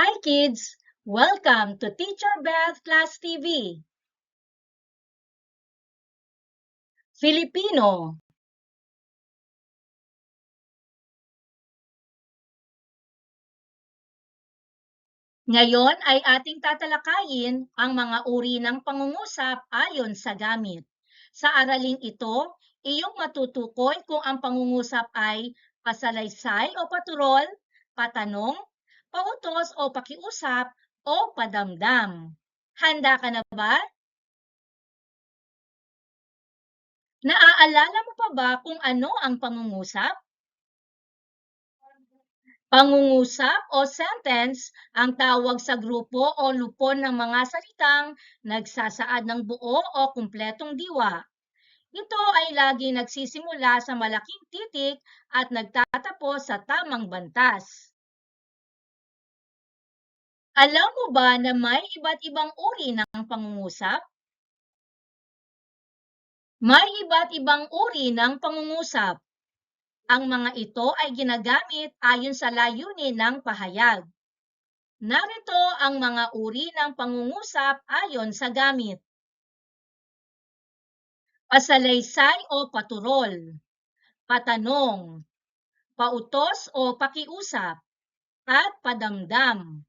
Hi kids! Welcome to Teacher Beth Class TV. Filipino Ngayon ay ating tatalakayin ang mga uri ng pangungusap ayon sa gamit. Sa araling ito, iyong matutukoy kung ang pangungusap ay pasalaysay o paturol, patanong, pautos o pakiusap, o padamdam. Handa ka na ba? Naaalala mo pa ba kung ano ang pangungusap? Pangungusap o sentence ang tawag sa grupo o lupon ng mga salitang nagsasaad ng buo o kumpletong diwa. Ito ay lagi nagsisimula sa malaking titik at nagtatapos sa tamang bantas. Alam mo ba na may iba't ibang uri ng pangungusap? May iba't ibang uri ng pangungusap. Ang mga ito ay ginagamit ayon sa layunin ng pahayag. Narito ang mga uri ng pangungusap ayon sa gamit. Pasalaysay o paturol, patanong, pautos o pakiusap, at padamdam.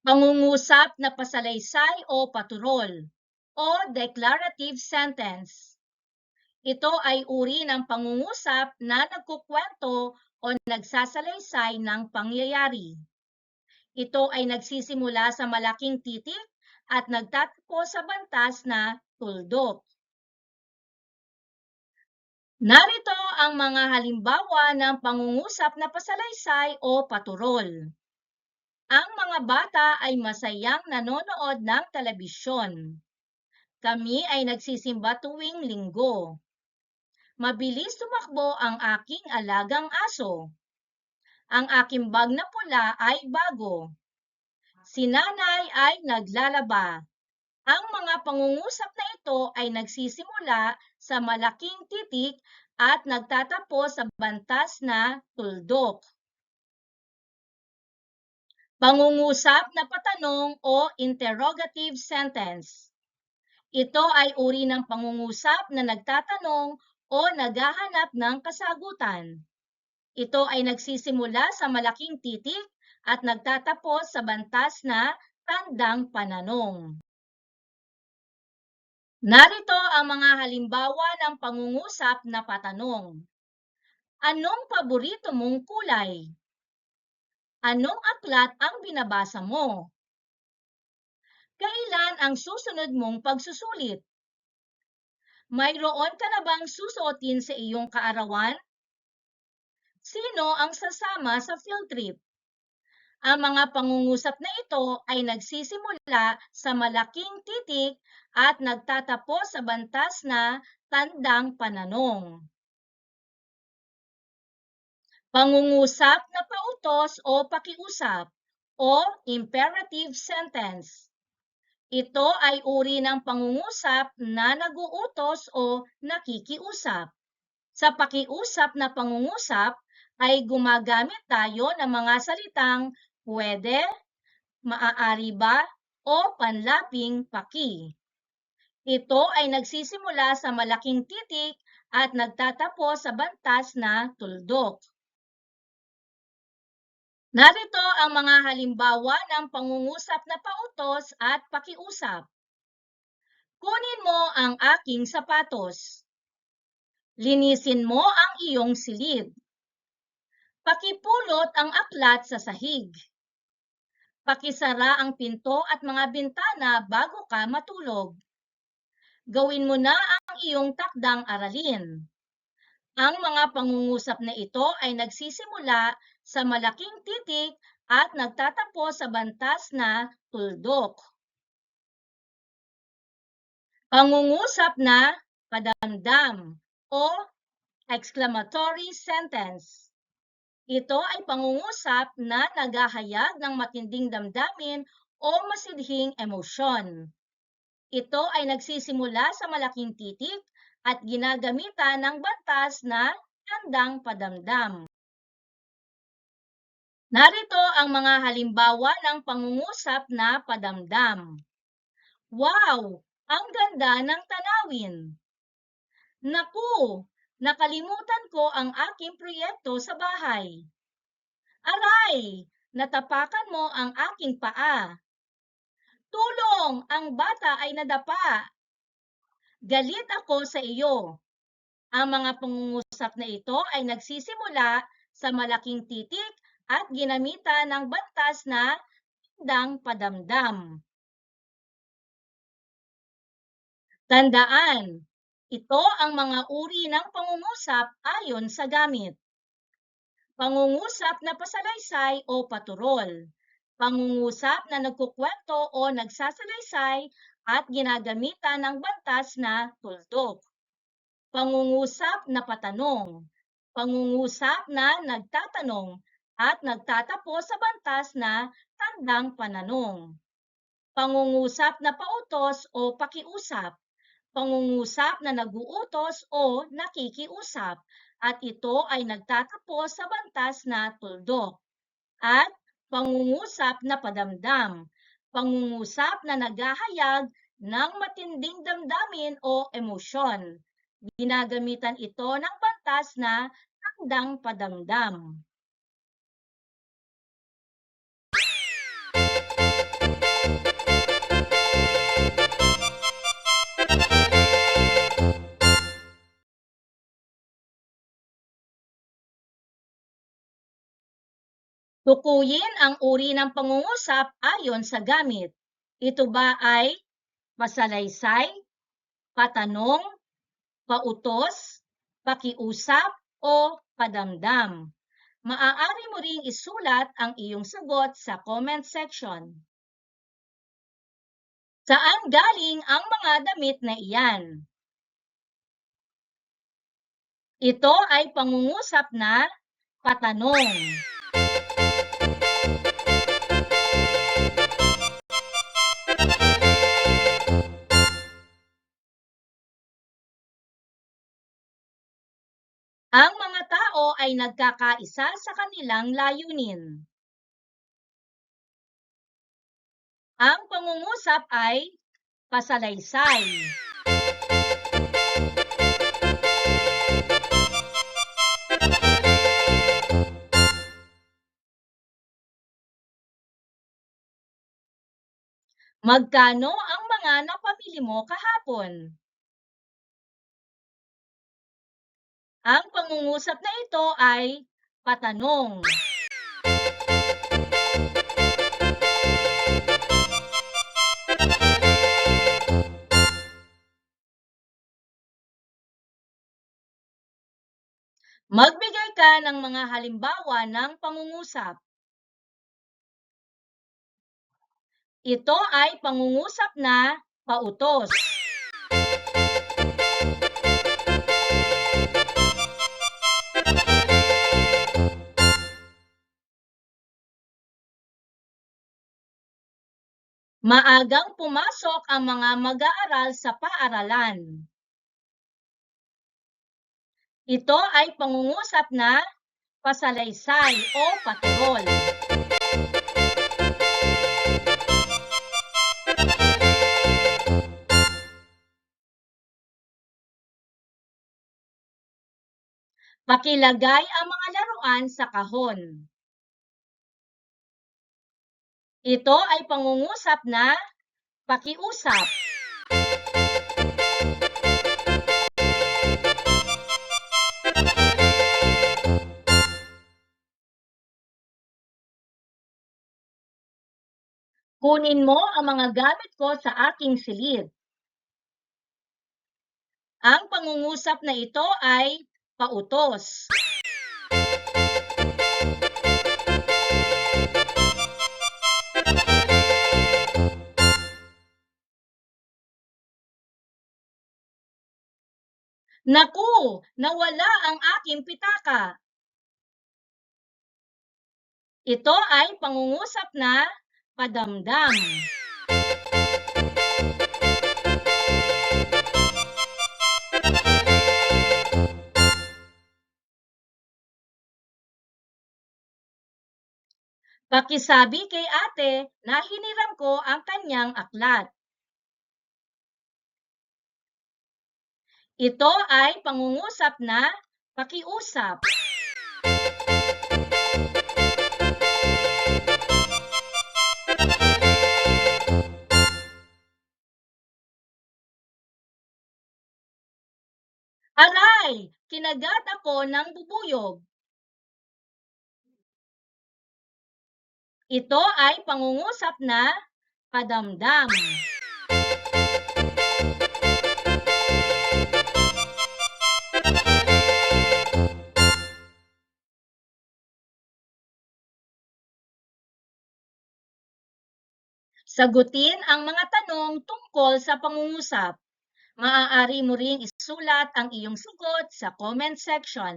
Pangungusap na pasalaysay o paturol o declarative sentence. Ito ay uri ng pangungusap na nagkukwento o nagsasalaysay ng pangyayari. Ito ay nagsisimula sa malaking titik at nagtatapos sa bantas na tuldok. Narito ang mga halimbawa ng pangungusap na pasalaysay o paturol. Ang mga bata ay masayang nanonood ng telebisyon. Kami ay nagsisimba tuwing linggo. Mabilis tumakbo ang aking alagang aso. Ang aking bag na pula ay bago. Si nanay ay naglalaba. Ang mga pangungusap na ito ay nagsisimula sa malaking titik at nagtatapos sa bantas na tuldok. Pangungusap na patanong o interrogative sentence. Ito ay uri ng pangungusap na nagtatanong o naghahanap ng kasagutan. Ito ay nagsisimula sa malaking titik at nagtatapos sa bantas na tandang pananong. Narito ang mga halimbawa ng pangungusap na patanong. Anong paborito mong kulay? Anong aklat ang binabasa mo? Kailan ang susunod mong pagsusulit? Mayroon ka na bang susuotin sa iyong kaarawan? Sino ang sasama sa field trip? Ang mga pangungusap na ito ay nagsisimula sa malaking titik at nagtatapos sa bantas na tandang pananong. Pangungusap na pautos o pakiusap o imperative sentence. Ito ay uri ng pangungusap na naguutos o nakikiusap. Sa pakiusap na pangungusap ay gumagamit tayo ng mga salitang pwede, maaari ba, o panlaping paki. Ito ay nagsisimula sa malaking titik at nagtatapos sa bantas na tuldok. Narito ang mga halimbawa ng pangungusap na pautos at pakiusap. Kunin mo ang aking sapatos. Linisin mo ang iyong silid. Pakipulot ang aklat sa sahig. Pakisara ang pinto at mga bintana bago ka matulog. Gawin mo na ang iyong takdang aralin. Ang mga pangungusap na ito ay nagsisimula sa malaking titik at nagtatapos sa bantas na tuldok. Pangungusap na padamdam o exclamatory sentence. Ito ay pangungusap na naghahayag ng matinding damdamin o masidhing emosyon. Ito ay nagsisimula sa malaking titik at ginagamitan ng batas na tandang padamdam. Narito ang mga halimbawa ng pangungusap na padamdam. Wow! Ang ganda ng tanawin! Naku! Nakalimutan ko ang aking proyekto sa bahay. Aray! Natapakan mo ang aking paa. Tulong! Ang bata ay nadapa. Galit ako sa iyo. Ang mga pangungusap na ito ay nagsisimula sa malaking titik at ginamitan ng bantas na tandang padamdam. Tandaan, ito ang mga uri ng pangungusap ayon sa gamit. Pangungusap na pasalaysay o paturol. Pangungusap na nagkukwento o nagsasalaysay at ginagamitan ng bantas na tuldok. Pangungusap na patanong. Pangungusap na nagtatanong at nagtatapos sa bantas na tandang pananong. Pangungusap na pautos o pakiusap. Pangungusap na naguutos o nakikiusap at ito ay nagtatapos sa bantas na tuldok. At pangungusap na padamdam. Pangungusap na naghahayag ng matinding damdamin o emosyon. Ginagamitan ito ng bantas na tandang padamdam. Tukuyin ang uri ng pangungusap ayon sa gamit. Ito ba ay pasalaysay, patanong, pautos, pakiusap, o padamdam? Maaari mo ring isulat ang iyong sagot sa comment section. Saan galing ang mga damit na iyan? Ito ay pangungusap na patanong. Tao ay nagkakaisa sa kanilang layunin. Ang pangungusap ay pasalaysay. Magkano ang mga napamili mo kahapon? Ang pangungusap na ito ay patanong. Magbigay ka ng mga halimbawa ng pangungusap. Ito ay pangungusap na pautos. Maagang pumasok ang mga mag-aaral sa paaralan. Ito ay pangungusap na pasalaysay o paturol. Pakilagay ang mga laruan sa kahon. Ito ay pangungusap na pakiusap. Kunin mo ang mga gamit ko sa aking silid. Ang pangungusap na ito ay pautos. Naku! Nawala ang aking pitaka. Ito ay pangungusap na padamdam. Pakisabi kay ate na hiniram ko ang kanyang aklat. Ito ay pangungusap na pakiusap. Aray! Kinagat ako ng bubuyog. Ito ay pangungusap na padamdam. Sagutin ang mga tanong tungkol sa pangungusap. Maaari mo ring isulat ang iyong sagot sa comment section.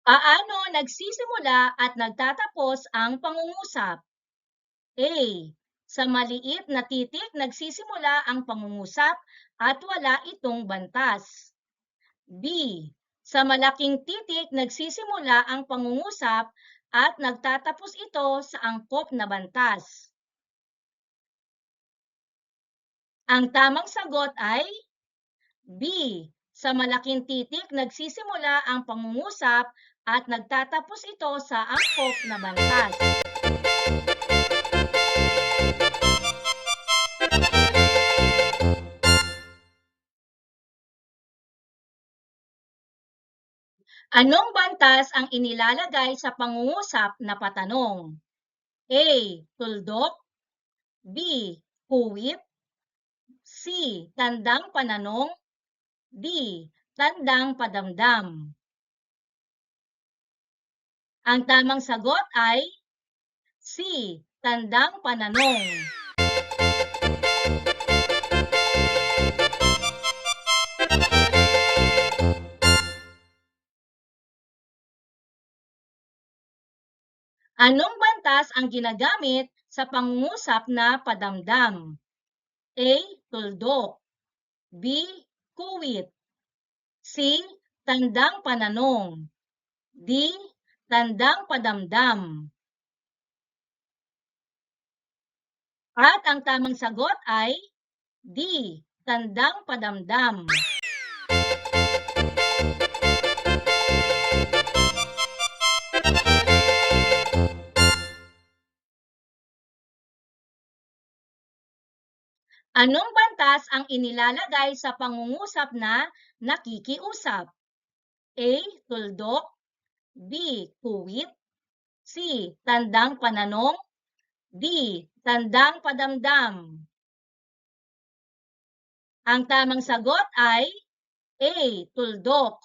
Paano nagsisimula at nagtatapos ang pangungusap? A. Sa maliit na titik nagsisimula ang pangungusap at wala itong bantas. B. Sa malaking titik nagsisimula ang pangungusap at nagtatapos ito sa angkop na bantas. Ang tamang sagot ay B. Sa malaking titik nagsisimula ang pangungusap at nagtatapos ito sa angkop na bantas. Anong bantas ang inilalagay sa pangungusap na patanong? A. Tuldok B. Kuwit C. Tandang pananong D. Tandang padamdam Ang tamang sagot ay C. Tandang pananong Anong bantas ang ginagamit sa pangungusap na padamdam? A. Tuldok B. Kuwit C. Tandang pananong D. Tandang padamdam At ang tamang sagot ay D. Tandang padamdam. Anong bantas ang inilalagay sa pangungusap na nakikiusap? A. Tuldok B. Kuwit C. Tandang pananong D. Tandang padamdam Ang tamang sagot ay A. Tuldok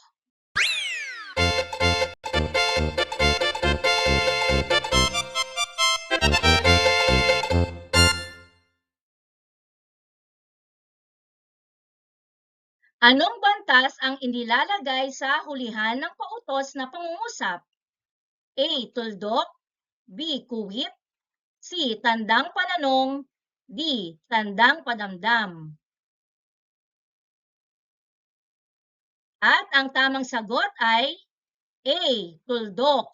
Anong bantas ang inilalagay sa hulihan ng pautos na pangungusap? A. Tuldok B. Kuwit C. Tandang pananong D. Tandang padamdam At ang tamang sagot ay A. Tuldok